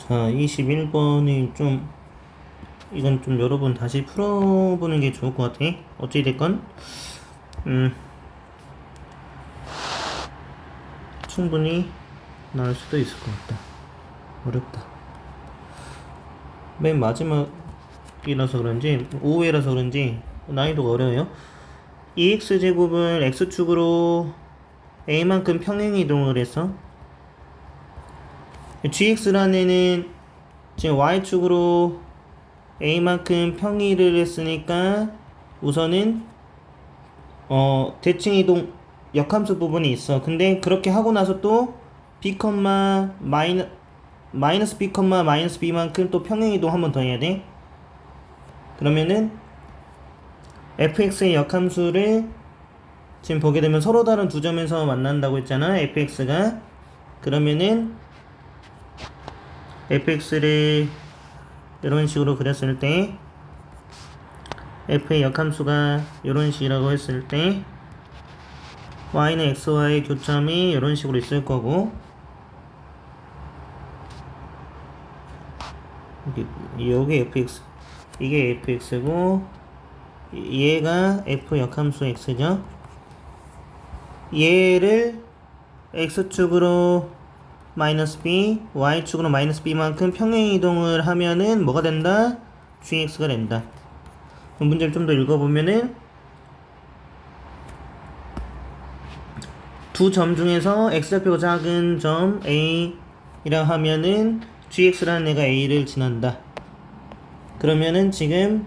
자, 21번이 좀, 이건 좀 여러분 다시 풀어보는 게 좋을 것 같아. 어찌 됐건, 음, 충분히 나올 수도 있을 것 같다. 어렵다. 맨 마지막이라서 그런지, 5회라서 그런지, 난이도가 어려워요. 2x제곱을 x축으로 a만큼 평행 이동을 해서 gx라는 지금 y축으로 a만큼 평이를 했으니까 우선은 어 대칭 이동 역함수 부분이 있어. 근데 그렇게 하고 나서 또 b, 마이너 마이너스 b, 마이너스 b만큼 또 평행 이동 한 번 더 해야 돼. 그러면은 fx의 역함수를 지금 보게 되면 서로 다른 두 점에서 만난다고 했잖아. fx가 그러면은 fx를 이런 식으로 그렸을 때 f의 역함수가 이런 식이라고 했을 때 y는 x와의 교점이 이런 식으로 있을 거고 요게 fx 이게 fx고 얘가 f 역함수 x죠. 얘를 x축으로 마이너스 b, y축으로 마이너스 b만큼 평행 이동을 하면은 뭐가 된다? gx가 된다. 문제를 좀 더 읽어보면은 두 점 중에서 x좌표가 작은 점 a이라 하면은 gx라는 애가 a를 지난다. 그러면은 지금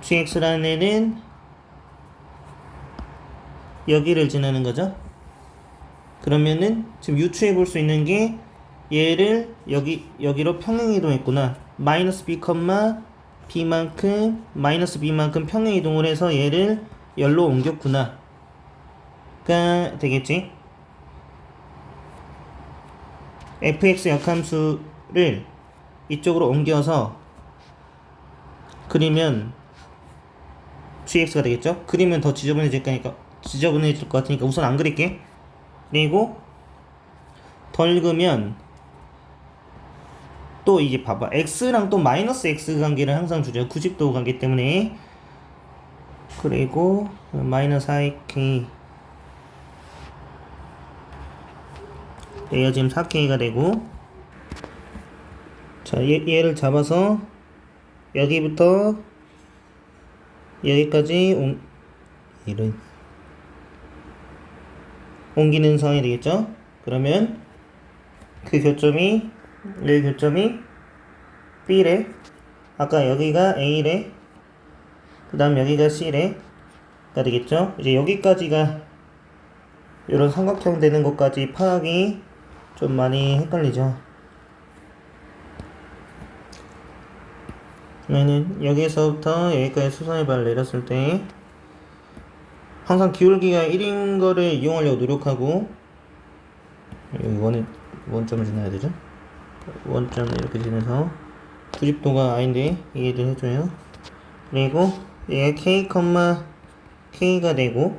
gx라는 애는 여기를 지나는 거죠. 그러면은 지금 유추해 볼 수 있는 게 얘를 여기 여기로 평행 이동했구나. 마이너스 b, b만큼 마이너스 b만큼 평행 이동을 해서 얘를 열로 옮겼구나. 가 되겠지. fx 역함수를 이쪽으로 옮겨서 그리면 gx가 되겠죠? 그리면 더 지저분해질 거니까 지저분해질 것 같으니까 우선 안 그릴게. 그리고 덜 그면 또 이게 봐봐. x랑 또 마이너스 x 관계를 항상 주죠 90도 관계 때문에. 그리고 마이너스 ik 얘가 지금 4k가 되고. 자 얘, 얘를 잡아서 여기부터 여기까지 온 이런 옮기는 상황이 되겠죠? 그러면 그 교점이 이 교점이 B래 아까 여기가 A래 그 다음 여기가 C래 가 되겠죠? 이제 여기까지가 이런 삼각형 되는 것까지 파악이 좀 많이 헷갈리죠 그러면은 여기서부터 여기까지 수선의 발을 내렸을 때 항상 기울기가 1인 거를 이용하려고 노력하고 여기 원에 원점을 지나야 되죠? 원점을 이렇게 지나서 90도가 아닌데 이해를 해줘요. 그리고 얘가 k, k가 되고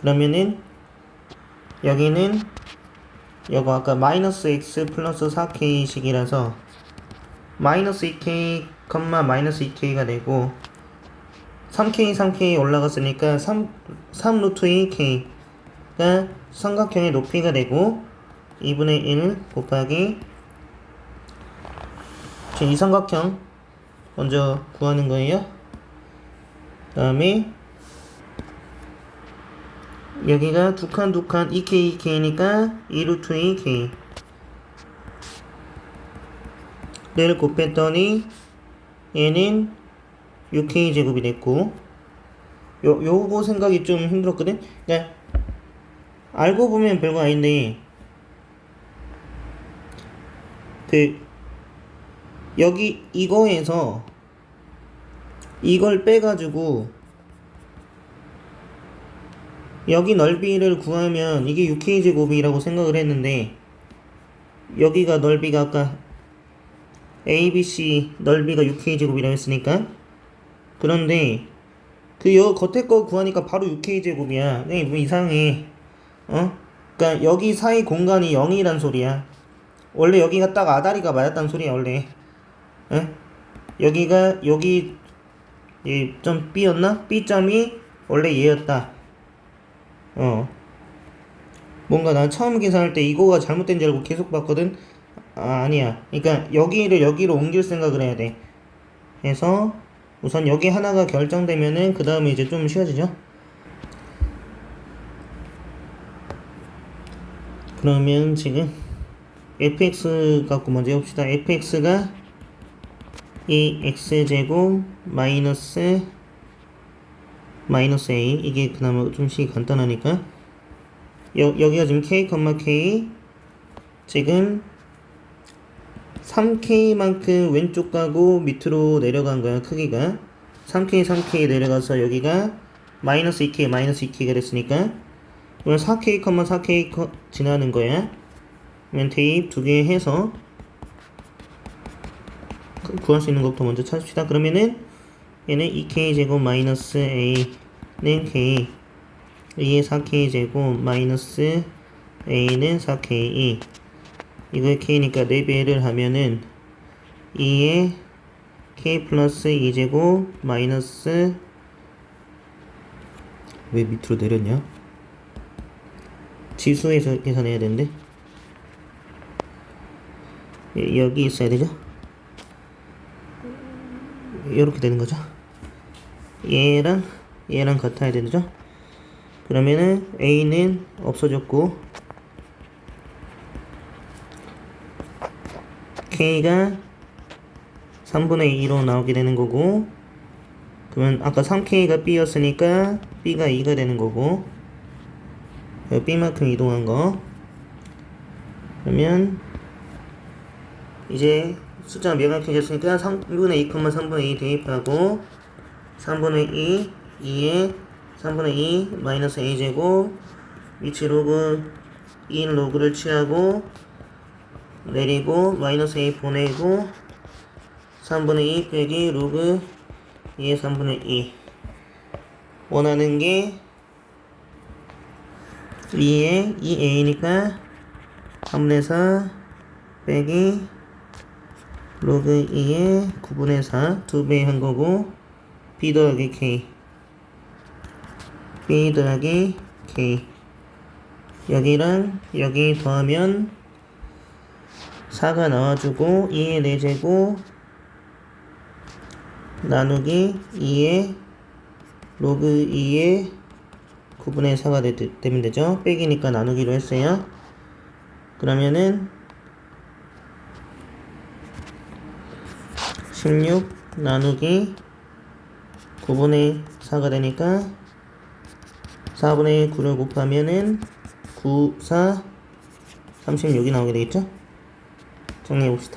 그러면은 여기는 이거 아까 마이너스 x 플러스 4k식이라서 마이너스 2k, 마이너스 2k가 되고 3k, 3k 올라갔으니까 3, 3 루트 2k가 삼각형의 높이가 되고 2분의 1 곱하기 이 삼각형 먼저 구하는 거예요. 그 다음에 여기가 두 칸, 두 칸, 2k, 2k니까 2 루트 2k 를 곱했더니 얘는 6k 제곱이 됐고 요 요거 생각이 좀 힘들었거든. 그러니까 알고 보면 별거 아닌데 그 여기 이거에서 이걸 빼가지고 여기 넓이를 구하면 이게 6k 제곱이라고 생각을 했는데 여기가 넓이가 아까 ABC 넓이가 6k 제곱이라고 했으니까 그런데 그 여 겉에 거 구하니까 바로 6k 제곱이야. 네, 뭐 이상해. 어? 그러니까 여기 사이 공간이 0이란 소리야. 원래 여기가 딱 아다리가 맞았다는 소리야 원래 응? 여기가 여기 얘점 B였나? B점이 원래 얘였다 어 뭔가 난 처음 계산할 때 이거가 잘못된 줄 알고 계속 봤거든 아 아니야 그러니까 여기를 여기로 옮길 생각을 해야 돼 그래서 우선 여기 하나가 결정되면은 그 다음에 이제 좀 쉬워지죠? 그러면 지금 fx 갖고 먼저 해봅시다. fx가 이 x제곱 마이너스 마이너스 a. 이게 그나마 좀씩 간단하니까. 여, 여기가 지금 k, k. 지금 3k만큼 왼쪽 가고 밑으로 내려간 거야 크기가 3k 3k 내려가서 여기가 마이너스 2k 마이너스 2k가 됐으니까 이건 4k, 4k 지나는 거야. 그러면 대입 두 개 해서 그- 구할 수 있는 것부터 먼저 찾읍시다. 그러면은 얘는 2k 제곱 마이너스 a는 k 2의 4k 제곱 마이너스 a는 4k 이거 k니까 4배를 하면은 2의 k 플러스 2제곱 마이너스 왜 밑으로 내렸냐? 지수에서 계산해야 되는데. 예, 여기 있어야 되죠? 이렇게 되는 거죠? 얘랑 얘랑 같아야 되죠? 그러면은 a는 없어졌고 k가 3분의 2로 나오게 되는 거고 그러면 아까 3k가 b였으니까 b가 2가 되는 거고 B만큼 이동한 거. 그러면 이제 숫자가 명확해졌으니까 3분의 2, 3분의 2 대입하고 3분의 2, 2에 3분의 2 마이너스 a제곱 위치 로그 2인 로그를 취하고 내리고 마이너스 a 보내고 3분의 2 빼기 로그 2의 3분의 2 원하는 게 2에 2a니까 3분의 4 빼기 로그 2에 9분의 4 2배 한 거고 b 더하기 k. B 더하기 k. 여기랑 여기 더하면 4가 나와주고 2의 4제곱 나누기 2의 로그 2의 9분의 4가 되, 되면 되죠. 빼기니까 나누기로 했어요. 그러면은 16 나누기 9분의 4가 되니까 4분의 9를 곱하면은 9, 4, 36이 나오게 되겠죠? неуст.